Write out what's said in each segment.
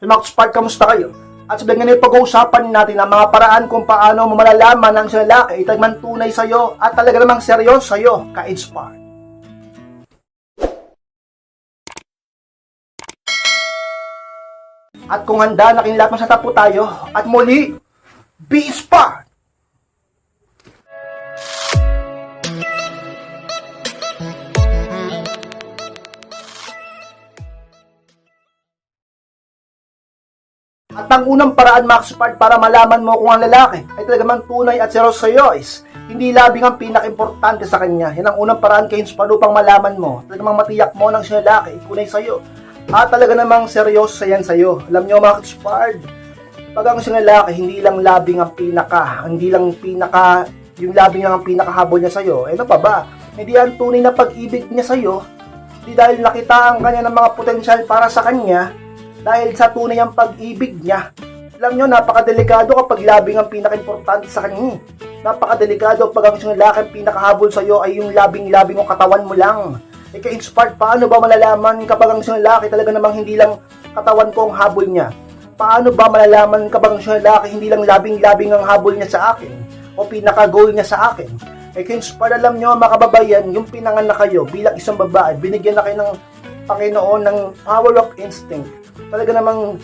Max Park, kamusta kayo? At sabihin ngayon pag-uusapan natin ang mga paraan kung paano mo malalaman ng isang lalaki ay talagang tunay sa'yo at talaga namang seryoso sa'yo, ka-inspire. At kung handa na kayong lahat masata po tayo, at muli, be inspired! At ang unang paraan, Max Part, para malaman mo kung ang lalaki ay talagang tunay at seryoso sa iyo is hindi labing ang pinaka-importante sa kanya. Yan ang unang paraan kay Inspire upang malaman mo. Talagang matiyak mo ng si lalaki ay tunay sa iyo. At talaga namang seryoso sa yan sa iyo. Alam niyo, Max Part, pag ang si lalaki, hindi lang labing ang pinaka, hindi lang pinaka, yung labing lang ang pinakahabol niya sa iyo. Eh, ano pa ba? Hindi ang tunay na pag-ibig niya sa iyo. Hindi dahil nakita ang kanya ng mga potensyal para sa kanya, dahil sa tunay ang pag-ibig niya. Alam nyo, napakadelikado kapag labing ang pinaka-importante sa kanya. Napakadelikado pag ang isang lalaki ang pinakahabol sa iyo ay yung labing-labing o katawan mo lang. E ka-inspired, paano ba malalaman kapag ang isang lalaki talaga namang hindi lang katawan ko ang habol niya? Paano ba malalaman kapag ang isang lalaki hindi lang labing-labing ang habol niya sa akin? O pinaka-goal niya sa akin? E ka-inspired, alam nyo, mga kababayan, yung pinanganak kayo bilang isang babae, binigyan na kayo ng Panginoon ng power of instinct talaga namang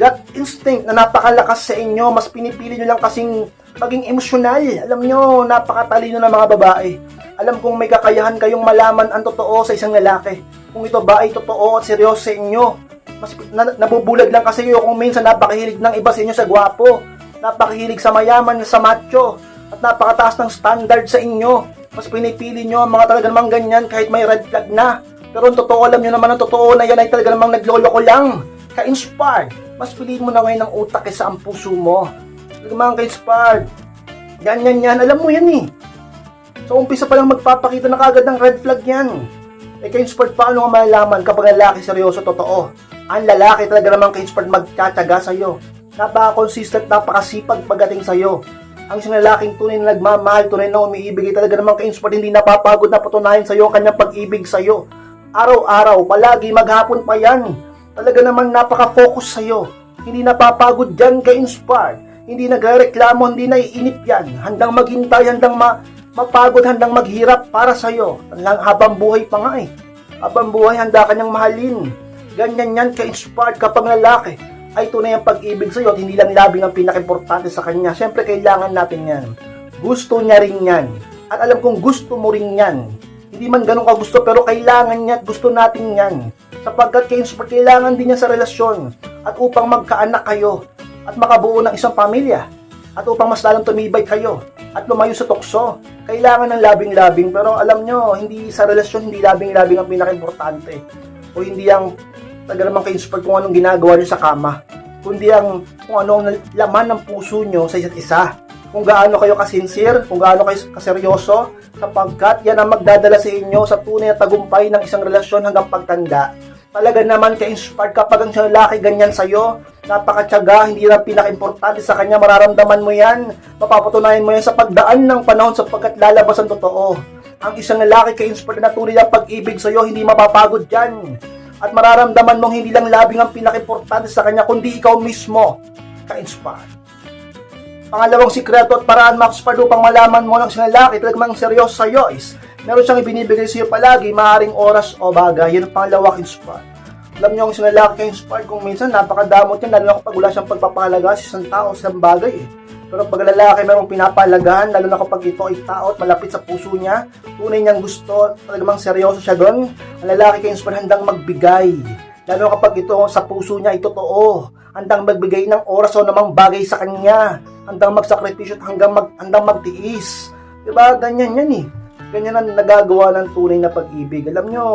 gut instinct na napakalakas sa inyo. Mas pinipili nyo lang kasing maging emosyonal. Alam nyo, napakatalino ng mga babae. Alam kong may kakayahan kayong malaman ang totoo sa isang lalaki. Kung ito ba ay totoo at seryoso sa inyo. Mas na, nabubulag lang kasi kayo kung minsan napakahilig ng iba sa inyo sa gwapo. Napakahilig sa mayaman, sa macho. At napakataas ng standard sa inyo. Mas pinipili nyo ang mga talaga namang ganyan kahit may red flag na. Pero ang totoo, alam nyo naman ang totoo na yan ay talaga namang nagloloko lang ka-inspired. Mas piliin mo na ngayon ang utak kaysa ang puso mo. Talagang ka-inspired. Ganyan yan. Alam mo yan eh. So, umpisa pa lang magpapakita na kagad ng red flag yan. Eh, ka-inspired, paano nga malalaman kapag lalaki seryoso totoo? Ang lalaki talaga naman ka-inspired magtsatsaga sa'yo. Napaka-consistent, napakasipag pagdating sa'yo. Ang isang lalaking tunay na nagmamahal, tunay na umiibig, ay talaga naman ka-inspired, hindi napapagod na patunayan sa'yo ang kanyang pag-ibig sa'yo. Araw-araw, palagi, maghapon pa yan talaga naman napaka-focus sa'yo. Hindi napapagod dyan ka-inspired. Hindi nagreklamo, hindi naiinip yan. Handang maghintay, handang ma mapagod, handang maghirap para sa'yo. Habang buhay pa nga eh. Habang buhay, handa kanyang mahalin. Ganyan yan ka-inspired kapag lalaki ay tunay ang pag-ibig sa'yo at hindi lang labing ang pinaka-importante sa kanya. Siyempre, kailangan natin yan. Gusto niya rin yan. At alam kong gusto mo rin yan. Hindi man ganun ka gusto, pero kailangan niya at gusto natin yan. Sapagkat kayo super kailangan din niya sa relasyon at upang magkaanak kayo at makabuo ng isang pamilya at upang mas lalong tumibay kayo at lumayo sa tukso. Kailangan ng labing-labing pero alam nyo, hindi sa relasyon, hindi labing-labing ang pinaka-importante. O hindi ang taga naman kayo super kung anong ginagawa nyo sa kama kundi ang kung ano ang laman ng puso nyo sa isa't isa kung gaano kayo kasinsir, kung gaano kayo kaseryoso, sapagkat yan ang magdadala sa inyo sa tunay na tagumpay ng isang relasyon hanggang pagtanda. Talaga naman ka-inspired kapag ang lalaki ganyan sa'yo, napakatyaga, hindi lang pinaka-importante sa kanya, mararamdaman mo yan, mapapatunayan mo yan sa pagdaan ng panahon sapagkat lalabas ang totoo. Ang isang lalaki ka-inspired na tunay ang pag-ibig sa'yo, hindi mapapagod yan. At mararamdaman mong hindi lang labing ang pinaka-importante sa kanya, kundi ikaw mismo ka-inspired. Pangalawang sikreto at paraan Max Pardo upang malaman mo ng isang lalaki talagang seryoso sa iyo is meron siyang ibinibigay sa iyo palagi maaring oras o bagay. Yan ang pangalawa inspired. Alam niyo ang isang lalaki kay inspired kung minsan napakadamot yan lalo na kapag wala siyang pagpapahalaga sa isang tao sa isang bagay eh. Pero pag lalaki merong pinapalagahan, lalo na kapag ito ay tao at malapit sa puso niya, tunay niyang gusto, talagang seryoso siya doon, ang lalaki kay inspired handang magbigay. Lalo kapag ito sa puso niya ay totoo, handang magbigay ng oras o namang bagay sa kanya, handang magsakripisyo at hanggang mag, handang magtiis. Diba? Ganyan yan eh. Ganyan ang nagagawa ng tunay na pag-ibig. Alam nyo,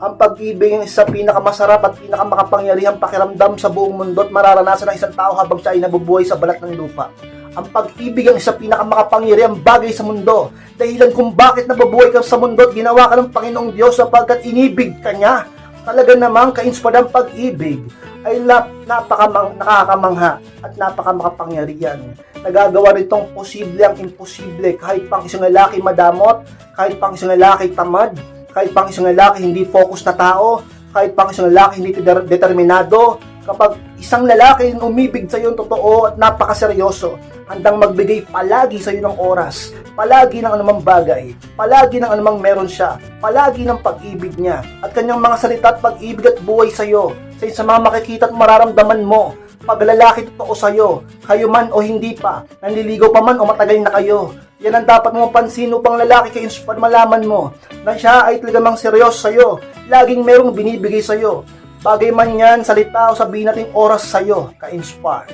ang pag-ibig yung isa pinakamasarap at pinakamakapangyarihang pakiramdam sa buong mundo at mararanasan ng isang tao habang siya ay nabubuhay sa balat ng lupa. Ang pag-ibig ang isa pinakamakapangyarihang bagay sa mundo. Dahilan kung bakit nabubuhay ka sa mundo at ginawa ka ng Panginoong Diyos sapagkat inibig ka niya. Talaga namang ka-inspired ang pag-ibig ay nap napakamang nakakamangha at napakamakapangyarihan. Nagagawa nitong posible ang imposible kahit pang isang lalaki madamot, kahit pang isang lalaki tamad, kahit pang isang lalaki hindi focus na tao, kahit pang isang lalaki hindi determinado, Kapag isang lalaki yung umibig sa iyo totoo at napakaseryoso, handang magbigay palagi sa iyo ng oras, palagi ng anumang bagay, palagi ng anumang meron siya, palagi ng pag-ibig niya, at kanyang mga salita at pag-ibig at buhay sa iyo, sa sa mga makikita at mararamdaman mo, pag lalaki totoo sa iyo, kayo man o hindi pa, nanliligaw pa man o matagal na kayo, yan ang dapat mong pansin upang lalaki kayo para malaman mo na siya ay talagang seryoso sa iyo, laging merong binibigay sa iyo, Bagay man yan, salita o sabihin natin oras sa'yo, ka-inspire.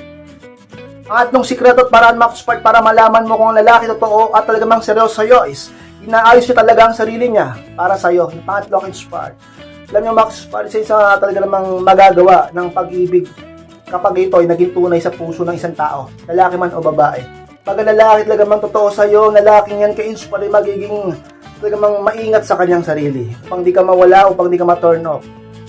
Ang atlong sikreto at paraan Max para malaman mo kung ang lalaki totoo at talagang seryoso sa'yo is inaayos niya talaga ang sarili niya para sa'yo. Yung pangatlo inspire. Alam niyo Max Spart, isa talaga namang magagawa ng pag-ibig kapag ito ay naging tunay sa puso ng isang tao, lalaki man o babae. Pag ang lalaki talaga man totoo sa'yo, lalaking yan ka-inspire, magiging talagang maingat sa kanyang sarili. Upang di ka mawala, upang di ka ma-turn off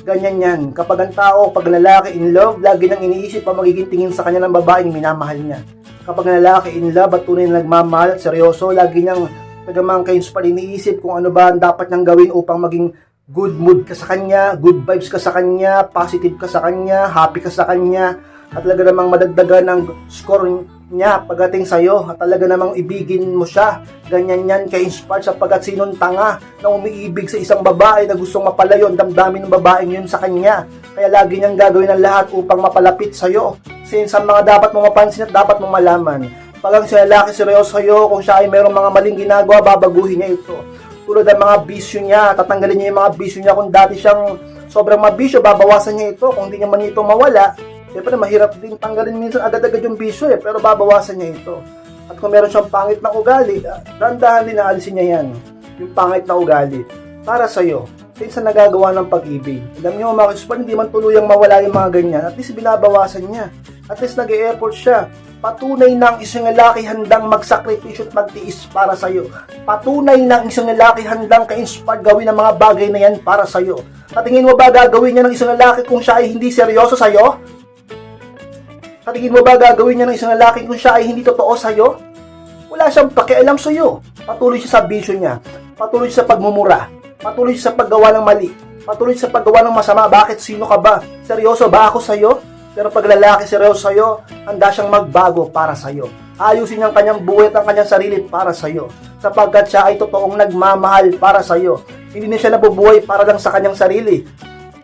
Ganyan yan. Kapag ang tao, pag lalaki in love, lagi nang iniisip ang magiging tingin sa kanya ng babaeng minamahal niya. Kapag lalaki in love at tunay na nagmamahal at seryoso, lagi niyang nagamang kayo pa iniisip kung ano ba ang dapat niyang gawin upang maging good mood ka sa kanya, good vibes ka sa kanya, positive ka sa kanya, happy ka sa kanya, at talaga namang madagdagan ng score niya pagdating sa'yo at talaga namang ibigin mo siya. Ganyan yan ka-inspire sapagkat sinong tanga na umiibig sa isang babae na gustong mapalayo ang damdamin ng babaeng yun sa kanya. Kaya lagi niyang gagawin ang lahat upang mapalapit sa'yo. Since ang mga dapat mong mapansin at dapat mong malaman. Pag ang si lalaki seryoso sa'yo, kung siya ay mayroong mga maling ginagawa, babaguhin niya ito. Tulad ng mga bisyo niya, tatanggalin niya yung mga bisyo niya kung dati siyang sobrang mabisyo, babawasan niya ito. Kung hindi niya man ito mawala, Siyempre, mahirap din tanggalin minsan agad-agad yung bisyo eh, pero babawasan niya ito. At kung meron siyang pangit na ugali, ah, dandahan din na alisin niya yan. Yung pangit na ugali. Para sa'yo, sa nagagawa ng pag-ibig. Alam niyo, mga kasupan, hindi man tuluyang mawala yung mga ganyan. At least binabawasan niya. At least nag effort siya. Patunay ng isang lalaki handang magsakripisyo at magtiis para sa'yo. Patunay ng isang lalaki handang ka-inspired gawin ang mga bagay na yan para sa'yo. Sa tingin mo ba gagawin niya ng isang lalaki kung siya ay hindi seryoso sa'yo? Sa tingin mo ba gagawin niya ng isang lalaki kung siya ay hindi totoo sa'yo? Wala siyang pakialam sa'yo. Patuloy siya sa bisyo niya. Patuloy siya sa pagmumura. Patuloy siya sa paggawa ng mali. Patuloy siya sa paggawa ng masama. Bakit? Sino ka ba? Seryoso ba ako sa'yo? Pero pag lalaki seryoso sa'yo, handa siyang magbago para sa'yo. Ayusin niyang kanyang buhay at ang kanyang sarili para sa'yo. Sapagkat siya ay totoong nagmamahal para sa'yo. Hindi na siya nabubuhay para lang sa kanyang sarili.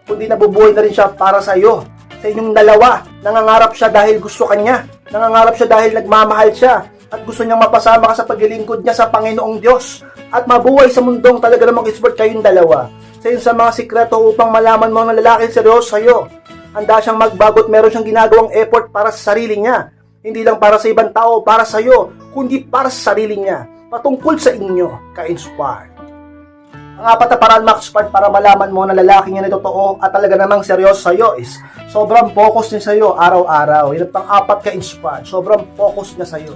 Kundi nabubuhay na rin siya para sa'yo sa inyong dalawa. Nangangarap siya dahil gusto kanya. Nangangarap siya dahil nagmamahal siya. At gusto niyang mapasama ka sa paglilingkod niya sa Panginoong Diyos. At mabuhay sa mundong talaga namang expert kayong dalawa. Sa sa mga sikreto upang malaman mo ng lalaki seryoso sa'yo. Handa siyang magbago at meron siyang ginagawang effort para sa sarili niya. Hindi lang para sa ibang tao, para sa iyo, kundi para sa sarili niya. Patungkol sa inyo, ka-inspire. Ang apat na paraan, Max Part, para malaman mo na lalaki niya na totoo at talaga namang seryoso sa'yo is sobrang focus niya sa'yo araw-araw. Yan pang apat ka inspired. Sobrang focus niya sa'yo.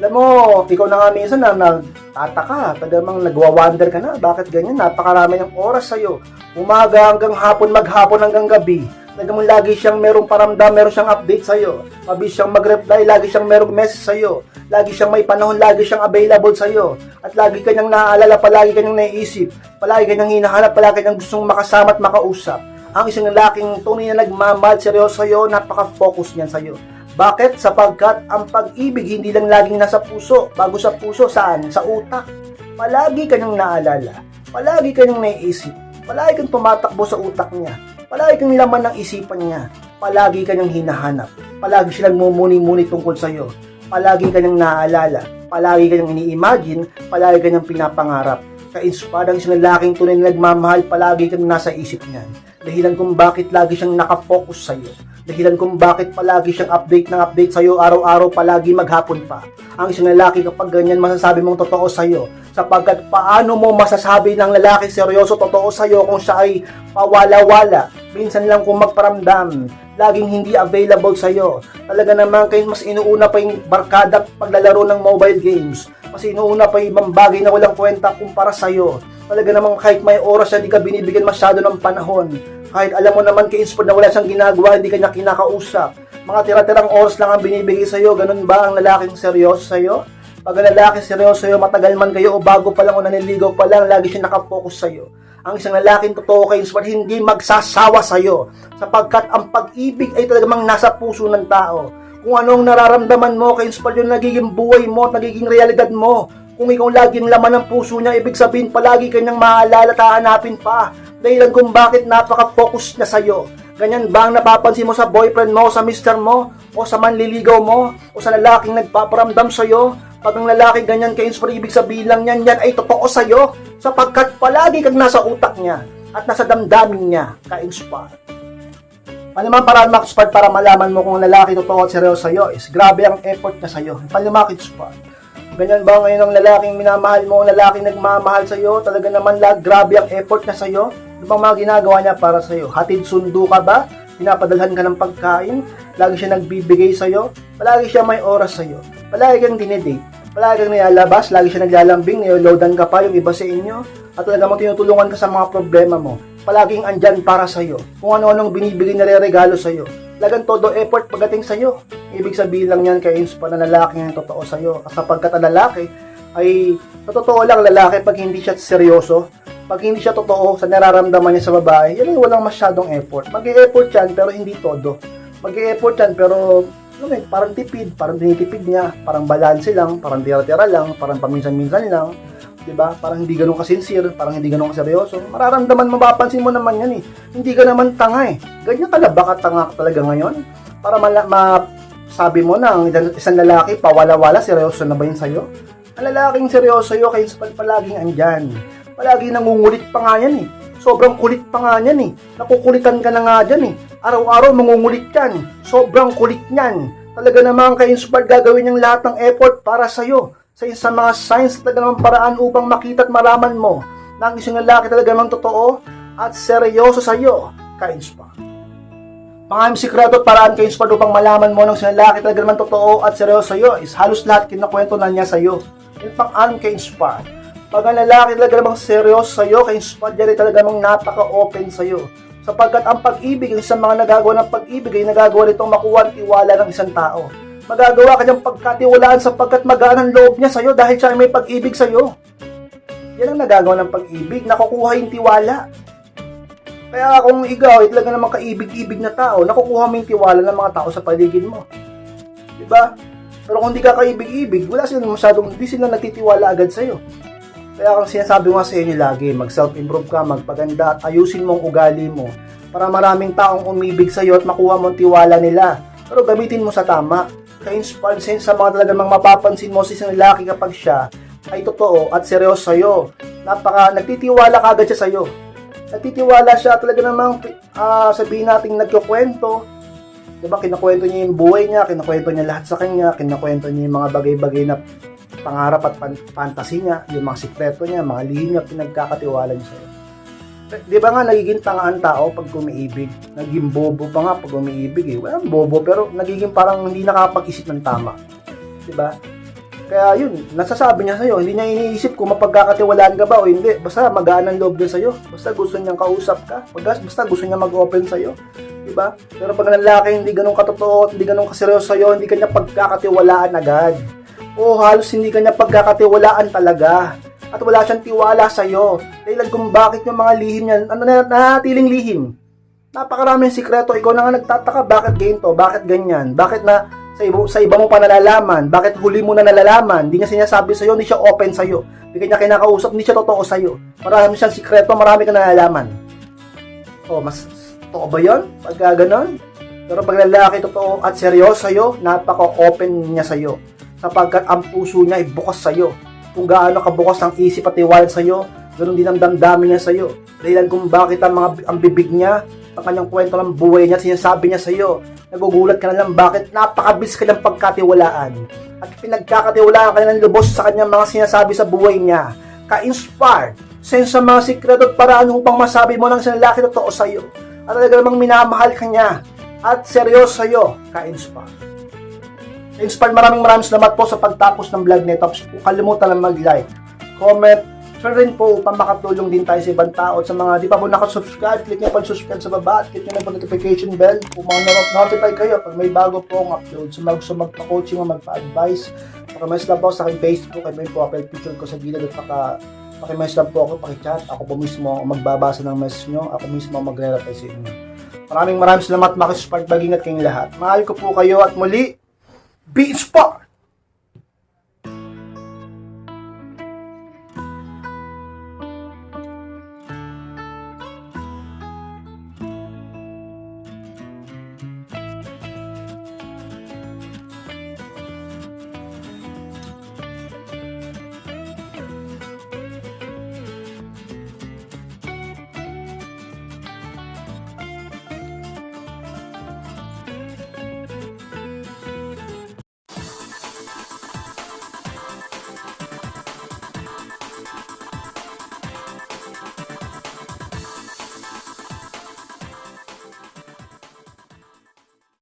Alam mo, ikaw na nga minsan na nagtataka, tagamang nagwa-wonder ka na, bakit ganyan? Napakarami ng oras sa'yo. Umaga hanggang hapon, maghapon hanggang gabi Nagmang lagi siyang merong paramdam, meron siyang update sa'yo. Mabilis siyang mag-reply, lagi siyang merong message sa'yo. Lagi siyang may panahon, lagi siyang available sa'yo. At lagi kanyang naaalala, palagi kanyang naiisip. Palagi kanyang hinahanap, palagi kanyang gustong makasama at makausap. Ang isang lalaking tunay na nagmamahal seryoso sa'yo, napaka-focus niyan sa'yo. Bakit? Sapagkat ang pag-ibig hindi lang laging nasa puso. Bago sa puso, saan? Sa utak. Palagi kanyang naalala. Palagi kanyang naiisip. Palagi kang tumatakbo sa utak niya Palagi kang laman ng isipan niya. Palagi kanyang hinahanap. Palagi silang mumuni-muni tungkol sa iyo. Palagi kanyang naaalala. Palagi kanyang ini-imagine. Palagi kanyang pinapangarap. Ka-inspire ang isang lalaking tunay na nagmamahal. Palagi kang nasa isip niyan. Dahilan kung bakit lagi siyang nakafocus sa iyo. Dahilan kung bakit palagi siyang update ng update sa iyo araw-araw palagi maghapon pa. Ang isang lalaki kapag ganyan masasabi mong totoo sa iyo sapagkat paano mo masasabi ng lalaki seryoso totoo sa iyo kung siya ay pawala-wala minsan lang kung magparamdam laging hindi available sa iyo talaga naman kayo mas inuuna pa yung barkada paglalaro ng mobile games mas inuuna pa yung bagay na walang kwenta kumpara sa iyo talaga namang kahit may oras siya, hindi ka binibigyan masyado ng panahon kahit alam mo naman kay Inspod na wala siyang ginagawa, hindi kanya kinakausap. Mga tira-tirang oras lang ang binibigay sa'yo. Ganun ba ang lalaking seryoso sa'yo? Pag lalaki seryoso sa'yo, matagal man kayo o bago pa lang o naniligaw pa lang, lagi siya nakafocus sa'yo. Ang isang lalaking totoo kay Inspire hindi magsasawa sa'yo sapagkat ang pag-ibig ay talagang nasa puso ng tao. Kung anong nararamdaman mo kay Inspire yung nagiging buhay mo at nagiging realidad mo. Kung ikaw laging laman ng puso niya, ibig sabihin palagi kanyang maalala at hahanapin pa. Dahilan kung bakit napaka-focus niya sa'yo. Ganyan ba ang napapansin mo sa boyfriend mo, sa mister mo, o sa manliligaw mo, o sa lalaking nagpaparamdam sa'yo? Pag ang lalaki ganyan kay Inspire, ibig sabihin lang yan, yan ay totoo sa'yo. Sapagkat palagi kang nasa utak niya at nasa damdamin niya ka-inspire. Palimang paraan Maxpart para malaman mo kung lalaki totoo at seryoso sa'yo is grabe ang effort niya sa'yo. Palimakit Spart. Ganyan ba ngayon ang lalaking minamahal mo, ang lalaking nagmamahal sa'yo, talaga naman lag, grabe ang effort niya sa'yo? Ano bang mga ginagawa niya para sa'yo? Hatid sundo ka ba? Pinapadalhan ka ng pagkain? Lagi siya nagbibigay sa'yo? Palagi siya may oras sa'yo? Palagi kang dinedate? Palagi kang nilalabas? Lagi siya naglalambing? Niloloadan ka pa yung iba sa inyo? At talaga mo tinutulungan ka sa mga problema mo? Palaging andyan para sa'yo. Kung ano-anong binibigay na regalo sa'yo. Lagang todo effort pagdating sa'yo. Ibig sabihin lang yan kay Inspa na lalaki ang totoo sa'yo. Sapagkat ang lalaki ay sa totoo lang lalaki pag hindi siya seryoso, pag hindi siya totoo sa nararamdaman niya sa babae, yan ay walang masyadong effort. Mag-e-effort yan pero hindi todo. Mag-e-effort yan pero ano eh, parang tipid, parang tinitipid niya, parang balanse lang, parang tira-tira lang, parang paminsan-minsan lang. 'di ba? Parang hindi ganoon ka-sincere, parang hindi ganoon ka-seryoso. Mararamdaman, mapapansin mo naman 'yan eh. Hindi ka naman tanga eh. Ganyan ka na ba tanga ka talaga ngayon? Para mala- ma sabi mo na ang isang lalaki pawala-wala seryoso na ba yun sa'yo? Ang lalaking seryoso sa'yo kaya sa palaging andyan. Palagi nangungulit pa nga yan eh. Sobrang kulit pa nga yan eh. Nakukulitan ka na nga dyan eh. Araw-araw mangungulit yan. Sobrang kulit niyan. Talaga naman ka-inspired gagawin niyang lahat ng effort para sa'yo sa isang mga signs talaga naman paraan upang makita at maraman mo na ang isang lalaki talaga naman totoo at seryoso sa iyo, ka-inspire. Pangalang sikreto at paraan ka-inspire upang malaman mo ng isang lalaki talaga naman totoo at seryoso sa iyo is halos lahat kinakwento na niya sa iyo. Yung pangalang ka-inspire. Pag ang lalaki talaga namang seryoso sa iyo, ka-inspire dyan ay talaga namang napaka-open sa iyo. Sapagkat ang pag-ibig, ang isang mga nagagawa ng pag-ibig ay nagagawa nitong makuha ang tiwala ng isang tao magagawa ka niyang pagkatiwalaan sapagkat magaan ang loob niya sa'yo dahil siya ay may pag-ibig sa'yo. Yan ang nagagawa ng pag-ibig, nakukuha yung tiwala. Kaya kung ikaw ay talaga namang kaibig-ibig na tao, nakukuha mo yung tiwala ng mga tao sa paligid mo. Diba? Pero kung di ka kaibig-ibig, wala silang masyadong, hindi sila nagtitiwala agad sa'yo. Kaya kung sinasabi ko sa inyo lagi, mag-self-improve ka, magpaganda at ayusin mo ang ugali mo para maraming taong umibig sa'yo at makuha mo ang tiwala nila. Pero gamitin mo sa tama ka-inspired sa mga talagang mapapansin mo sa isang lalaki kapag siya ay totoo at seryoso sa'yo. Napaka, nagtitiwala ka agad siya sa'yo. Nagtitiwala siya talaga namang uh, sabihin natin nagkukwento. Diba, kinakwento niya yung buhay niya, kinakwento niya lahat sa kanya, kinakwento niya yung mga bagay-bagay na pangarap at fantasy niya, yung mga sikreto niya, mga lihim niya, pinagkakatiwala niya sa'yo. Di ba nga nagiging tanga ang tao pag umiibig? Naging bobo pa nga pag umiibig eh. Walang bobo pero nagiging parang hindi nakapag-isip ng tama. Di ba? Kaya yun, nasasabi niya sa'yo, hindi niya iniisip kung mapagkakatiwalaan ka ba o hindi. Basta magaan ang loob din sa'yo. Basta gusto niyang kausap ka. Basta gusto niya mag-open sa'yo. Di ba? Pero pag lalaki hindi ganun katotoo, hindi ganun kaseryoso sa'yo, hindi kanya pagkakatiwalaan agad. O halos hindi kanya pagkakatiwalaan talaga at wala siyang tiwala sa iyo. Dahilan kung bakit yung mga lihim niya, ano na, nahatiling lihim. Napakaraming sikreto. Ikaw na nga nagtataka, bakit ganito, bakit ganyan, bakit na sa iba, sa iba mo pa nalalaman, bakit huli mo na nalalaman, hindi niya sinasabi sa iyo, hindi siya open sa iyo. Hindi kanya kinakausap, hindi siya totoo sa iyo. Marami siyang sikreto, marami ka nalalaman. Oh, mas totoo ba 'yon? Pagka ganon? Pero pag lalaki totoo at seryoso sa iyo, napaka-open niya sa iyo. Sapagkat ang puso niya ay bukas sa iyo kung gaano kabukas ang isip at tiwala sa iyo, ganoon din ang damdamin niya sa iyo. Dahilan kung bakit ang, mga, ang bibig niya, ang kanyang kwento ng buhay niya, sinasabi niya sa iyo, nagugulat ka na lang bakit napakabis ka ng pagkatiwalaan at pinagkakatiwalaan ka ng lubos sa kanyang mga sinasabi sa buhay niya. Ka-inspired, sense sa mga sikreto at paraan upang masabi mo ng isang lalaki totoo sa iyo at talaga namang minamahal ka niya at seryoso sa iyo, ka-inspired. Inspired maraming maraming salamat po sa pagtapos ng vlog nito. Kung kalimutan lang mag-like, comment, share rin po upang makatulong din tayo sa ibang tao. At sa mga di pa po nakasubscribe, click nyo pa subscribe sa baba at click nyo na po notification bell kung mga notify kayo pag may bago pong upload. So mag so magpa-coaching o magpa-advise. May sila po sa aking Facebook at may profile picture ko sa gilid at paka Pakimessage lang po ako, pakichat. Ako po mismo ang magbabasa ng message nyo. Ako mismo ang magre-reply sa inyo. Maraming maraming salamat mga ka-spark. Mag-ingat kayong lahat. Mahal ko po kayo at muli, be inspired!